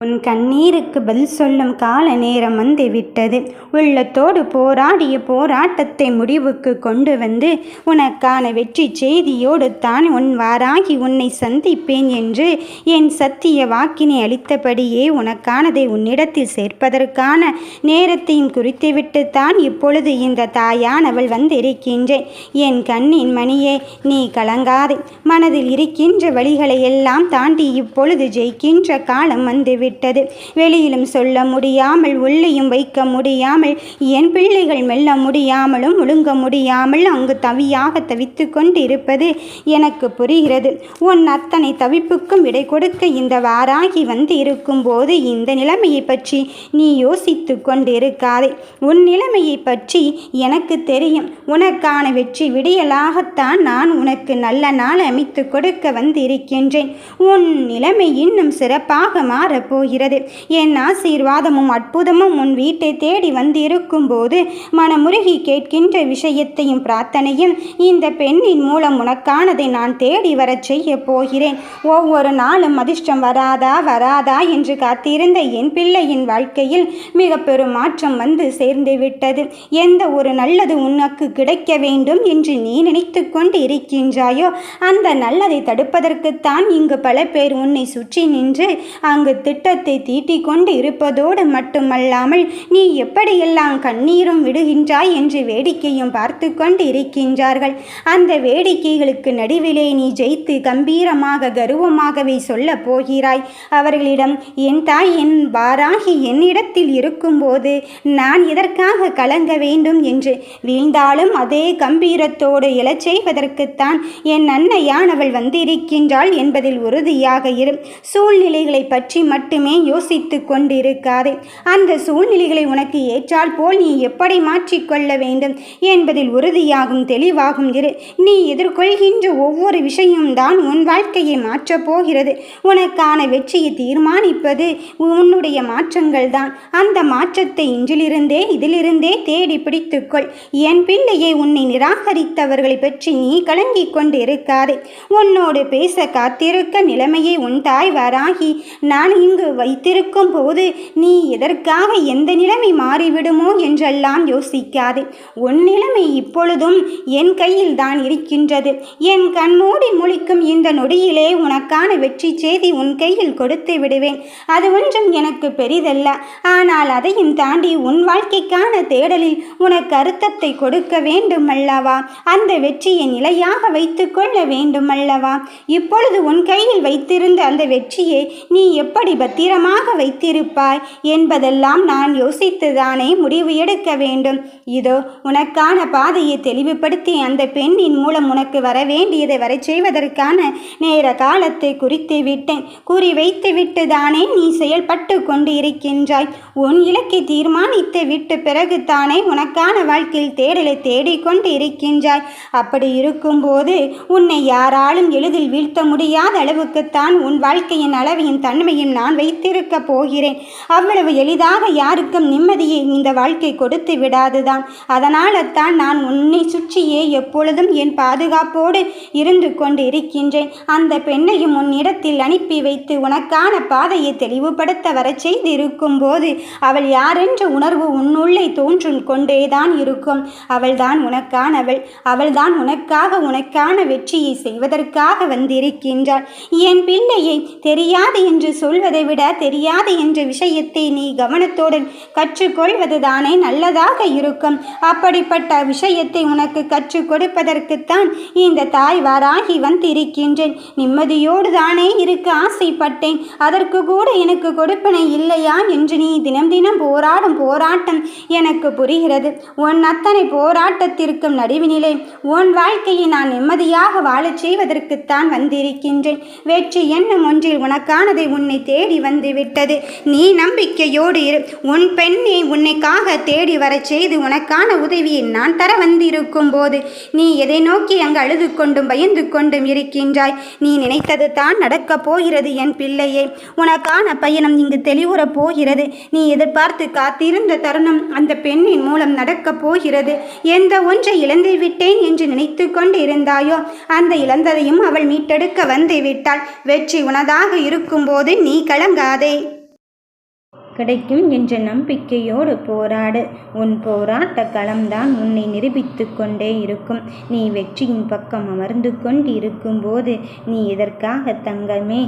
உன் கண்ணீருக்கு பதில் சொல்லும் கால நேரம் வந்து விட்டது உள்ளத்தோடு போராடிய போராட்டத்தை முடிவுக்கு கொண்டு வந்து உனக்கான வெற்றி செய்தியோடு தான் உன் வாராகி உன்னை சந்திப்பேன் என்று என் சத்திய வாக்கினை அளித்தபடியே உனக்கானதை உன்னிடத்தில் சேர்ப்பதற்கான நேரத்தையும் குறித்துவிட்டு தான் இப்பொழுது இந்த தாயானவள் வந்திருக்கின்றேன். என் கண்ணின் மணியே நீ கலங்காதே. மனதில் இருக்கின்ற வழிகளை எல்லாம் தாண்டி இப்பொழுது ஜெயிக்கின்ற காலம் வந்துவிட்டது விட்டது. வெளியிலும் சொல்ல முடியாமல் உள்ளேயும் வைக்க முடியாமல் என் பிள்ளைகள் மெல்ல முடியாமலும் ஒழுங்க முடியாமல் அங்கு தவியாக தவித்து கொண்டு இருப்பது எனக்கு புரிகிறது. உன் அத்தனை தவிப்புக்கும் விடை கொடுக்க இந்த வாராகி வந்து இருக்கும்போது இந்த நிலைமையை பற்றி நீ யோசித்து கொண்டிருக்காதே. உன் நிலைமையை பற்றி எனக்கு தெரியும். உனக்கான வெற்றி விடியலாகத்தான் நான் உனக்கு நல்ல நாள் அமைத்து கொடுக்க வந்திருக்கின்றேன். உன் நிலைமை இன்னும் சிறப்பாக மாறப்போ போகிறது. என் ஆசீர்வாதமும் அற்புதமும் உன் வீட்டை தேடி வந்திருக்கும் போது மனமுருகி கேட்கின்ற விஷயத்தையும் பிரார்த்தனையும் இந்த பெண்ணின் மூலம் உனக்கானதை நான் தேடி வரச் செய்ய போகிறேன். ஒவ்வொரு நாளும் அதிர்ஷ்டம் வராதா வராதா என்று காத்திருந்த என் பிள்ளையின் வாழ்க்கையில் மிக பெரும் மாற்றம் வந்து சேர்ந்து விட்டது. எந்த ஒரு நல்லது உனக்கு கிடைக்க வேண்டும் என்று நீ நினைத்து கொண்டு இருக்கின்றாயோ அந்த நல்லதை தடுப்பதற்குத்தான் இங்கு பல பேர் உன்னை சுற்றி நின்று அங்கு திட்ட ரத்தத்தை தீட்டிக் கொண்டு இருப்பதோடு மட்டுமல்லாமல் நீ எப்படியெல்லாம் கண்ணீரும் விடுகின்றாய்? என்று வேடிக்கையும் பார்த்து கொண்டு இருக்கின்றார்கள் அந்த வேடிக்கைகளுக்கு நடுவிலே நீ ஜெயித்து கம்பீரமாக கர்வமாகவே சொல்ல போகிறாய். அவர்களிடம் என் தாய் என் வாராகி என்னிடத்தில் இருக்கும்போது நான் இதற்காக கலங்க வேண்டும்? என்று வீழ்ந்தாலும் அதே கம்பீரத்தோடு எழச் செய்வதற்குத்தான் என் அன்னையானவள் வந்திருக்கின்றாள் என்பதில் உறுதியாக இரு. சூழ்நிலைகளை பற்றி மட்டும் மட்டுமே யோசித்து கொண்டிருக்காதே. அந்த சூழ்நிலைகளை உனக்கு ஏற்றால் போல் நீ எப்படி மாற்றிக்கொள்ள வேண்டும்? என்பதில் உறுதியாகும் தெளிவாகும் இரு. நீ எதிர்கொள்கின்ற ஒவ்வொரு விஷயம்தான் உன் வாழ்க்கையை மாற்றப் போகிறது. உனக்கான வெற்றியை தீர்மானிப்பது உன்னுடைய மாற்றங்கள் தான். அந்த மாற்றத்தை இன்றிலிருந்தே இதிலிருந்தே தேடி பிடித்துக்கொள் என் பிள்ளையை உன்னை நிராகரித்தவர்களை பற்றி நீ கலங்கிக் கொண்டிருக்காதே. உன்னோடு பேச காத்திருக்க நிலைமையை உன் தாய் வராகி. நான் இங்கு வைத்திருக்கும் போது நீ எதற்காக எந்த நிலைமை மாறிவிடுமோ என்றெல்லாம் யோசிக்காது. உன் நிலைமை இப்பொழுதும் என் கையில் தான் இருக்கின்றது. என் கண்மூடி முழிக்கும் இந்த நொடியிலே உனக்கான வெற்றி செய்தி உன் கையில் கொடுத்து விடுவேன். அது ஒன்றும் எனக்கு பெரிதல்ல. ஆனால் அதையும் தாண்டி உன் வாழ்க்கைக்கான தேடலில் உனக்கு அர்த்தத்தை கொடுக்க வேண்டும் அல்லவா அந்த வெற்றியை நிலையாக வைத்துக்கொள்ள வேண்டும் அல்லவா இப்பொழுது உன் கையில் வைத்திருந்த அந்த வெற்றியை நீ எப்படி பத்திரமாக வைத்திருப்பாய் என்பதெல்லாம் நான் யோசித்துதானே முடிவு எடுக்க வேண்டும். இதோ உனக்கான பாதையை தெளிவுபடுத்தி அந்த பெண்ணின் மூலம் உனக்கு வர வேண்டியதை வர செய்வதற்கான நேர காலத்தை குறித்து விட்டேன். கூறி வைத்து விட்டு தானே நீ செயல்பட்டு கொண்டு இருக்கின்றாய் உன் இலக்கை தீர்மானித்து விட்டு பிறகு தானே உனக்கான வாழ்க்கையில் தேடலை தேடிக்கொண்டு இருக்கின்றாய் அப்படி இருக்கும்போது உன்னை யாராலும் எளிதில் வீழ்த்த முடியாத அளவுக்குத்தான் உன் வாழ்க்கையின் அளவையும் தன்மையும் நான் வைத்திருக்க போகிறேன். அவ்வளவு எளிதாக யாருக்கும் நிம்மதியை இந்த வாழ்க்கை கொடுத்து விடாதுதான். அதனால தான் நான் உன்னை சுற்றியே எப்பொழுதும் என் பாதுகாப்போடு இருந்து கொண்டு இருக்கின்றேன் அந்த பெண்ணையும் உன்னிடத்தில் அனுப்பி வைத்து உனக்கான பாதையை தெளிவுபடுத்த வர செய்திருக்கும் போது அவள் யாரென்ற உணர்வு உன்னுள்ளே தோன்றும் கொண்டேதான் இருக்கும். அவள்தான் உனக்கானவள். அவள்தான் உனக்காக உனக்கான வெற்றியை செய்வதற்காக வந்திருக்கின்றாள். என் பிள்ளையை தெரியாது என்று சொல்வதை விட தெரியாது என்ற விஷயத்தை நீ கவனத்துடன் கற்றுக்கொள்வதுதானே நல்லதாக இருக்கும். அப்படிப்பட்ட விஷயத்தை உனக்கு கற்றுக் கொடுப்பதற்குத்தான் இந்த தாய் வாராகி வந்திருக்கின்றேன். நிம்மதியோடு தானே இருக்க ஆசைப்பட்டேன். அதற்கு கூட எனக்கு கொடுப்பனை இல்லையா என்று நீ தினம் தினம் போராடும் போராட்டம் எனக்கு புரிகிறது. உன் அத்தனை போராட்டத்திற்கும் நடுவினிலே உன் வாழ்க்கையை நான் நிம்மதியாக வாழச் செய்வதற்குத்தான் வந்திருக்கின்றேன். வெற்றி என்னும் ஒன்றில் உனக்கானதை உன்னை தேடி வந்து விட்டது நீ நம்பிக்கையோடு இரு. உன் பெண்ணை உன்னைக்காக தேடி வரச் செய்து உனக்கான உதவியை நான் தர வந்திருக்கும் போது நீ எதை நோக்கி அங்கு அழுது கொண்டும் பயந்து கொண்டும் இருக்கின்றாய்? நீ நினைத்தது தான் நடக்கப் போகிறது என் பிள்ளையே. உனக்கான பயணம் இங்கு தெளிவுறப் போகிறது. நீ எதிர்பார்த்து காத்திருந்த தருணம் அந்த பெண்ணின் மூலம் நடக்கப் போகிறது. எந்த ஒன்றை இழந்து விட்டேன் என்று நினைத்து கொண்டு இருந்தாயோ அந்த இழந்ததையும் அவள் மீட்டெடுக்க வந்து விட்டாள். வெற்றி உனதாக இருக்கும்போது நீ கலங்காதே கிடைக்கும் என்ற நம்பிக்கையோடு போராடு. உன் போராட்ட களம்தான் உன்னை நிரூபித்து கொண்டே இருக்கும். நீ வெற்றியின் பக்கம் அமர்ந்து கொண்டு இருக்கும்போது நீ இதற்காக தங்கமே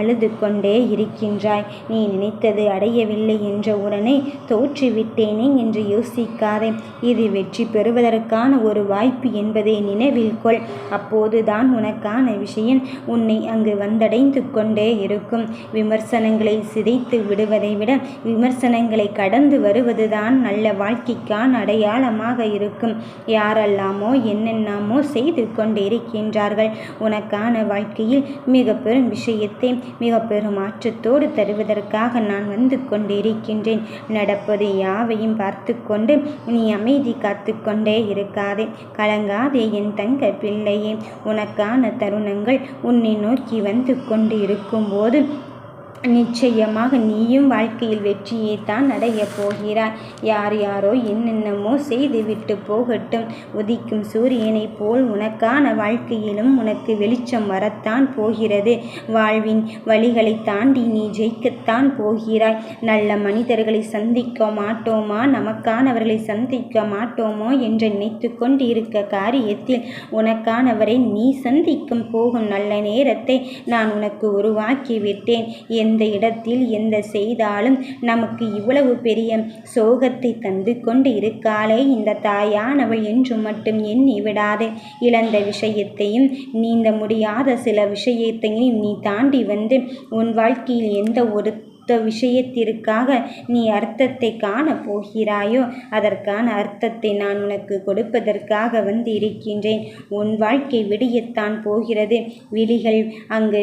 அழுது கொண்டே இருக்கின்றாய்? நீ நினைத்தது அடையவில்லை என்ற உடனே தோற்றுவிட்டேனே என்று யோசிக்காதே. இது வெற்றி பெறுவதற்கான ஒரு வாய்ப்பு என்பதை நினைவில் கொள். அப்போதுதான் உனக்கான விஷயம் உன்னை அங்கு வந்தடைந்து கொண்டே இருக்கும். விமர்சனங்களை சிதைத்து விடுவதை விட விமர்சனங்களை கடந்து வருவதுதான் நல்ல வாழ்க்கைக்கான அடையாளமாக இருக்கும். யாரெல்லாமோ என்னென்னாமோ செய்து கொண்டிருக்கின்றார்கள் உனக்கான வாழ்க்கையில் மிக பெரும் விஷயத்தை மிக பெரும் மாற்றத்தோடு தருவதற்காக நான் வந்து கொண்டிருக்கின்றேன் நடப்பது யாவையும் பார்த்து கொண்டு நீ அமைதி காத்து கொண்டே இருக்காதே. கலங்காதே என் தங்க பிள்ளையே. உனக்கான தருணங்கள் உன்னை நோக்கி வந்து கொண்டு இருக்கும்போது நிச்சயமாக நீயும் வாழ்க்கையில் வெற்றியை தான் அடையப் போகிறாய். யார் யாரோ என்னென்னமோ செய்துவிட்டு போகட்டும். உதிக்கும் சூரியனைப் போல் உனக்கான வாழ்க்கையிலும் உனக்கு வெளிச்சம் வரத்தான் போகிறது. வாழ்வின் வழிகளை தாண்டி நீ ஜெயிக்கத்தான் போகிறாய். நல்ல மனிதர்களை சந்திக்க மாட்டோமா? நமக்கானவர்களை சந்திக்க மாட்டோமோ என்று நினைத்து கொண்டிருக்க காரியத்தில் உனக்கானவரை நீ சந்திக்கும் போகும் நல்ல நேரத்தை நான் உனக்கு உருவாக்கி விட்டேன் எந்த இடத்தில் எந்த செய்தாலும் நமக்கு இவ்வளவு பெரிய சோகத்தை தந்து கொண்டு இருக்காளே இந்த தாயானவள் என்று மட்டும் எண்ணி விடாதே. இழந்த விஷயத்தையும் நீந்த முடியாத சில விஷயத்தையும் நீ தாண்டி வந்து உன் வாழ்க்கையில் எந்த ஒரு விஷயத்திற்காக நீ அர்த்தத்தை காணப் போகிறாயோ அதற்கான அர்த்தத்தை நான் உனக்கு கொடுப்பதற்காக வந்து இருக்கின்றேன் உன் வாழ்க்கை விடியத்தான் போகிறது. விழிகள் அங்கு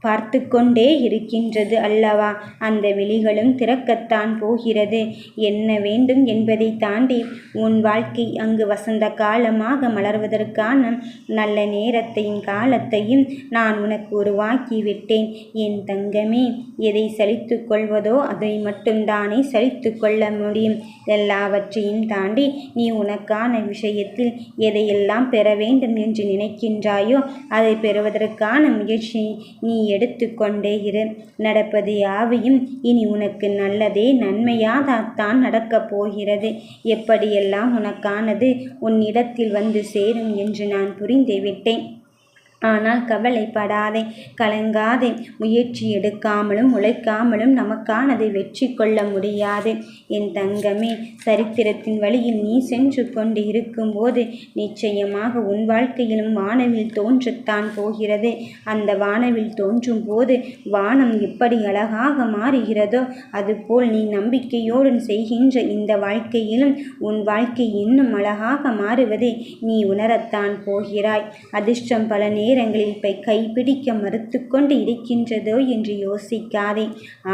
பார்த்து கொண்டே இருக்கின்றது அல்லவா? அந்த விழிகளும் திறக்கத்தான் போகிறது. என்ன வேண்டும் என்பதை தாண்டி உன் வாழ்க்கை அங்கு வசந்த காலமாக மலர்வதற்கான நல்ல நேரத்தையும் காலத்தையும் நான் உனக்கு உருவாக்கி விட்டேன். என் தங்கமே எதை சலித்து கொள்வதோ அதை மட்டும்தானே சலித்து கொள்ள முடியும். எல்லாவற்றையும் தாண்டி நீ உனக்கான விஷயத்தில் எதையெல்லாம் பெற வேண்டும் என்று நினைக்கின்றாயோ அதை பெறுவதற்கான முயற்சி நீ எடுத்துக்கொண்டே இரு நடப்பது யாவையும் இனி உனக்கு நல்லதே நன்மையாகத்தான் நடக்கப் போகிறது. எப்படியெல்லாம் உனக்கானது உன்னிடத்தில் வந்து சேரும் என்று நான் புரிந்துவிட்டேன். ஆனால் கவலைப்படாதே கலங்காதே. முயற்சி எடுக்காமலும் உழைக்காமலும் நமக்கானதை வெற்றி கொள்ள முடியாது. என் தங்கமே சரித்திரத்தின் வழியில் நீ சென்று கொண்டு இருக்கும்போது நிச்சயமாக உன் வாழ்க்கையிலும் வானவில் தோன்றத்தான் போகிறது. அந்த வானவில் தோன்றும் போது வானம் எப்படி அழகாக மாறுகிறதோ அதுபோல் நீ நம்பிக்கையோடு செய்கின்ற இந்த வாழ்க்கையிலும் உன் வாழ்க்கை இன்னும் அழகாக மாறுவதை. நீ உணரத்தான் போகிறாய். அதிர்ஷ்டம் பல நேரம் நேரங்களில் இப்போ கைப்பிடிக்க மறுத்து கொண்டு இருக்கின்றதோ என்று யோசிக்காதே.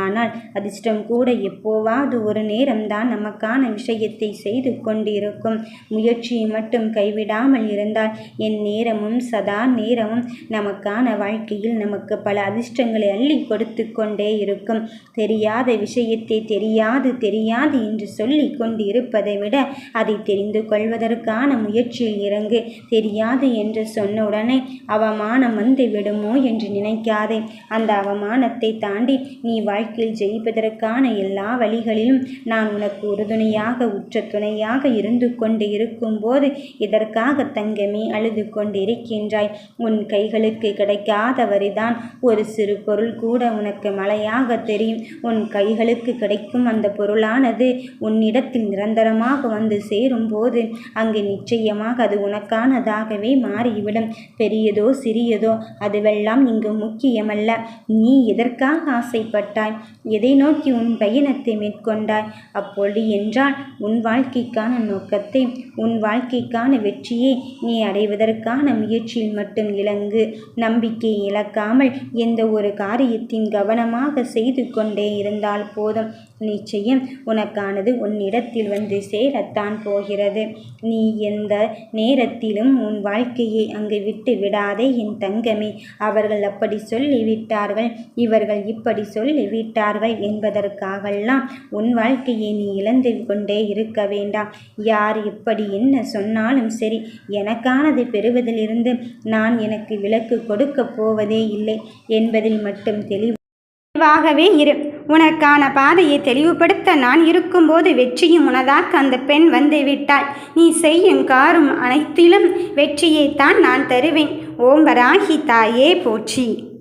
ஆனால் அதிர்ஷ்டம் கூட எப்போவாவது ஒரு நேரம்தான் நமக்கான விஷயத்தை செய்து கொண்டிருக்கும். முயற்சியை மட்டும் கைவிடாமல் இருந்தால் என் நேரமும் சதா நேரமும் நமக்கான வாழ்க்கையில் நமக்கு பல அதிர்ஷ்டங்களை அள்ளி கொடுத்து கொண்டே இருக்கும். தெரியாத விஷயத்தை தெரியாது தெரியாது என்று சொல்லி கொண்டு இருப்பதை விட அதை தெரிந்து கொள்வதற்கான முயற்சியில் இறங்கு. தெரியாது என்று சொன்ன உடனே அவ அவமானம் வந்து விடுமோ என்று நினைக்காதே. அந்த அவமானத்தை தாண்டி நீ வாழ்க்கையில் ஜெயிப்பதற்கான எல்லா வழிகளிலும் நான் உனக்கு உறுதுணையாக உற்ற துணையாக இருந்து கொண்டு இருக்கும்போது இதற்காக தங்கமே அழுது கொண்டிருக்கின்றாய். உன் கைகளுக்கு கிடைக்காத வரிதான் ஒரு சிறு பொருள் கூட உனக்கு மழையாக தெரியும். உன் கைகளுக்கு கிடைக்கும் அந்த பொருளானது உன்னிடத்தில் நிரந்தரமாக வந்து சேரும்போது அங்கு நிச்சயமாக அது உனக்கானதாகவே மாறிவிடும். பெரியதோ சிறியதோ அதுவெல்லாம் இங்கு முக்கியமல்ல. நீ எதற்காக ஆசைப்பட்டாய்? எதை நோக்கி உன் பயணத்தை மேற்கொண்டாய்? அப்பொழுது என்றால் உன் வாழ்க்கைக்கான நோக்கத்தை உன் வாழ்க்கைக்கான வெற்றியை நீ அடைவதற்கான முயற்சியில் மட்டும் இலங்கு. நம்பிக்கை இழக்காமல் எந்த ஒரு காரியத்தின் கவனமாக செய்து கொண்டே இருந்தால் போதும். நிச்சயம் உனக்கானது உன்னிடத்தில் வந்து சேரத்தான் போகிறது. நீ எந்த நேரத்திலும் உன் வாழ்க்கையை அங்கு விட்டு விடாதே என் தங்கமே. அவர்கள் அப்படி சொல்லிவிட்டார்கள். இவர்கள் இப்படி சொல்லிவிட்டார்கள் என்பதற்காகலாம் உன் வாழ்க்கையை நீ இழந்து கொண்டே இருக்க வேண்டாம். யார் இப்படி என்ன சொன்னாலும் சரி எனக்கானது பெறுவதிலிருந்து நான் எனக்கு விலக்கு கொடுக்கப் போவதே இல்லை என்பதில் மட்டும் தெளிவாகவே இரு. உனக்கான பாதையை தெளிவுபடுத்த நான் இருக்கும்போது வெற்றியும் உனதாக அந்த பெண் வந்து விட்டாள் நீ செய்யும் காரும் அனைத்திலும் வெற்றியைத்தான் நான் தருவேன். ஓம்பராகி தாயே போற்றி.